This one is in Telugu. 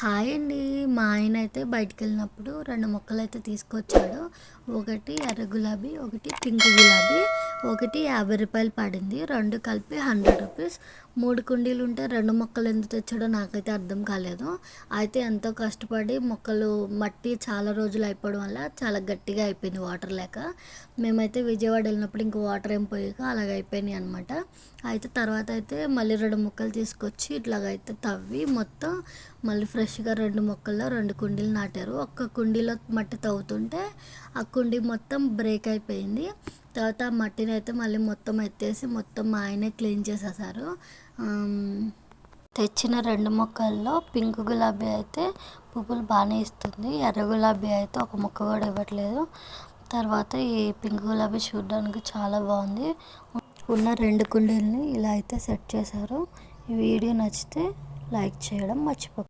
హాయ్ అండి. మా ఆయన అయితే బయటికి వెళ్ళినప్పుడు రెండు మొక్కలు అయితే తీసుకొచ్చాడు. ఒకటి ఎర్ర గులాబీ ఒకటి పింక్ గులాబీ. ఒకటి యాభై రూపాయలు పడింది రెండు కలిపి హండ్రెడ్ రూపీస్. మూడు కుండీలు ఉంటే రెండు మొక్కలు ఎందుకు తెచ్చాడో నాకైతే అర్థం కాలేదు. అయితే ఎంతో కష్టపడి మొక్కలు మట్టి చాలా రోజులు అయిపోవడం వల్ల చాలా గట్టిగా అయిపోయింది వాటర్ లేక. మేమైతే విజయవాడ వెళ్ళినప్పుడు ఇంక వాటర్ ఏం పోయాక అలాగ అయిపోయినాయి అనమాట అయితే తర్వాత అయితే మళ్ళీ రెండు మొక్కలు తీసుకొచ్చి ఇట్లాగైతే తవ్వి మొత్తం మళ్ళీ ఫ్రెష్గా రెండు మొక్కల్లో రెండు కుండీలు నాటారు. ఒక్క కుండీలో మట్టి తవ్వుతుంటే ఆ కుండీ మొత్తం బ్రేక్ అయిపోయింది. తర్వాత ఆ మట్టిని అయితే మళ్ళీ మొత్తం ఎత్తేసి మొత్తం మా ఆయనే క్లీన్ చేసేసారు. తెచ్చిన రెండు మొక్కల్లో పింక్ గులాబీ అయితే పువ్వులు బాగానే ఇస్తుంది. ఎర్ర గులాబీ అయితే ఒక మొక్క కూడా ఇవ్వట్లేదు. తర్వాత ఈ పింక్ గులాబీ చూడడానికి చాలా బాగుంది. ఉన్న రెండు కుండీలని ఇలా అయితే సెట్ చేశారు. ఈ వీడియో నచ్చితే లైక్ చేయడం మర్చిపో